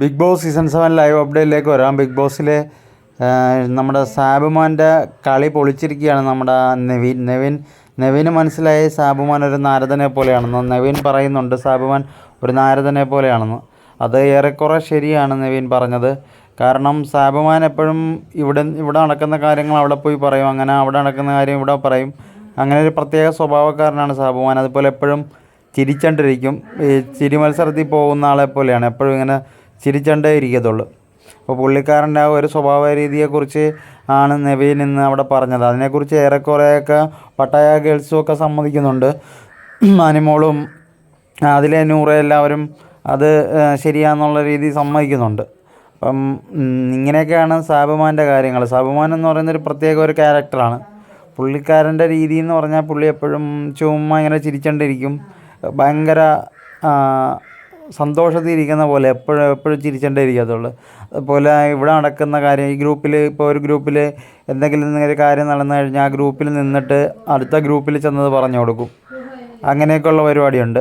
Bigg Boss season seven live അപ്ഡേറ്റിലേക്ക് വരാം. Big ബോസിൽ നമ്മുടെ സാബുമാന്റെ കളി പൊളിച്ചിരിക്കുകയാണ് നമ്മുടെ നെവിൻ. നെവിൻ നെവിന് മനസ്സിലായി സാബുമാൻ ഒരു നാരദനെ പോലെയാണെന്ന്. നെവിൻ പറയുന്നുണ്ട് സാബുമാൻ ഒരു നാരദനെ പോലെയാണെന്ന്. അത് ഏറെക്കുറെ ശരിയാണ് നെവിൻ പറഞ്ഞത്. കാരണം സാബുമാൻ എപ്പോഴും ഇവിടെ ഇവിടെ നടക്കുന്ന കാര്യങ്ങൾ അവിടെ പോയി പറയും. അങ്ങനെ അവിടെ നടക്കുന്ന കാര്യം ഇവിടെ പറയും. അങ്ങനെ ഒരു പ്രത്യേക സ്വഭാവക്കാരനാണ് സാബുമാൻ. അതുപോലെ എപ്പോഴും ചിരിച്ചണ്ടിരിക്കും. ഈ ചിരി മത്സരത്തിൽ പോകുന്ന ആളെ പോലെയാണ്. എപ്പോഴും ഇങ്ങനെ ചിരിച്ചണ്ടേ ഇരിക്കത്തുള്ളൂ. അപ്പോൾ പുള്ളിക്കാരന്റെ ആ ഒരു സ്വഭാവ രീതിയെക്കുറിച്ച് ആണ് നവീൻ നിന്ന് അവിടെ പറഞ്ഞത്. അതിനെക്കുറിച്ച് ഏറെക്കുറെയൊക്കെ പട്ടായ ഗേൾസും ഒക്കെ സമ്മതിക്കുന്നുണ്ട്. അനിമോളും അതിലെ നൂറ് എല്ലാവരും അത് ശരിയാന്നുള്ള രീതി സമ്മതിക്കുന്നുണ്ട്. അപ്പം ഇങ്ങനെയൊക്കെയാണ് സാബുമാന്റെ കാര്യങ്ങൾ. സാബുമാൻ എന്ന് പറയുന്ന ഒരു പ്രത്യേക ഒരു ക്യാരക്ടറാണ്. പുള്ളിക്കാരന്റെ രീതി എന്ന് പറഞ്ഞാൽ പുള്ളി എപ്പോഴും ചുമ്മാ ഇങ്ങനെ ചിരിച്ചണ്ടിരിക്കും. ഭയങ്കര ഇരിക്കുന്ന പോലെ എപ്പോഴും എപ്പോഴും ചിരിച്ചോണ്ടേ ഇരിക്കത്തുള്ളൂ അതുപോലെ ഇവിടെ നടക്കുന്ന കാര്യം ഈ ഗ്രൂപ്പിൽ ഇപ്പോൾ ഒരു ഗ്രൂപ്പിൽ എന്തെങ്കിലും ഒരു കാര്യം നടന്നു കഴിഞ്ഞാൽ ആ ഗ്രൂപ്പിൽ നിന്നിട്ട് അടുത്ത ഗ്രൂപ്പിൽ ചെന്നത് പറഞ്ഞു കൊടുക്കും. അങ്ങനെയൊക്കെയുള്ള പരിപാടിയുണ്ട്.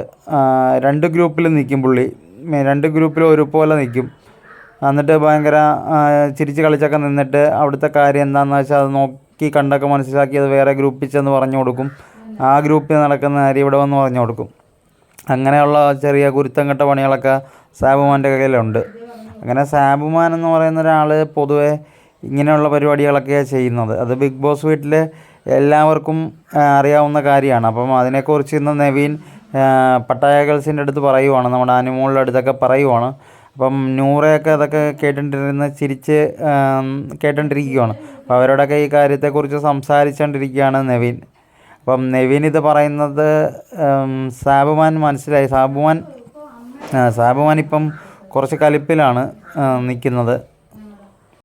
രണ്ട് ഗ്രൂപ്പിൽ നിൽക്കും പുള്ളി. രണ്ട് ഗ്രൂപ്പിൽ ഒരുപോലെ നിൽക്കും എന്നിട്ട് ഭയങ്കര ചിരിച്ച് കളിച്ചൊക്കെ നിന്നിട്ട് അവിടുത്തെ കാര്യം എന്താണെന്ന് വെച്ചാൽ അത് നോക്കി കണ്ടൊക്കെ മനസ്സിലാക്കി അത് വേറെ ഗ്രൂപ്പിൽ ചെന്ന് പറഞ്ഞു കൊടുക്കും. ആ ഗ്രൂപ്പിൽ നടക്കുന്ന കാര്യം ഇവിടെ വന്ന് പറഞ്ഞു കൊടുക്കും. അങ്ങനെയുള്ള ചെറിയ കുരുത്തം കെട്ട പണികളൊക്കെ സാബുമാന്റെ കയ്യിലുണ്ട്. അങ്ങനെ സാബുമാൻ എന്ന് പറയുന്ന ഒരാൾ പൊതുവെ ഇങ്ങനെയുള്ള പരിപാടികളൊക്കെയാണ് ചെയ്യുന്നത്. അത് ബിഗ് ബോസ് വീട്ടിൽ എല്ലാവർക്കും അറിയാവുന്ന കാര്യമാണ്. അപ്പം അതിനെക്കുറിച്ച് ഇന്ന് നവീൻ പട്ടായ ഗേൾസിന്റെ അടുത്ത് പറയുവാണ്. നമ്മുടെ അനുമോളുടെ അടുത്തൊക്കെ പറയുവാണ്. അപ്പം നൂറയൊക്കെ അതൊക്കെ കേട്ടിട്ടിരുന്ന് ചിരിച്ച് കേട്ടോണ്ടിരിക്കുകയാണ് അപ്പോൾ അവരോടൊക്കെ ഈ കാര്യത്തെക്കുറിച്ച് സംസാരിച്ചുകൊണ്ടിരിക്കുകയാണ് നവീൻ. അപ്പം നെവിൻ ഇത് പറയുന്നത് സാബുമാൻ മനസ്സിലായി. സാബുമാൻ സാബുമാൻ ഇപ്പം കുറച്ച് കലിപ്പിലാണ് നിൽക്കുന്നത്.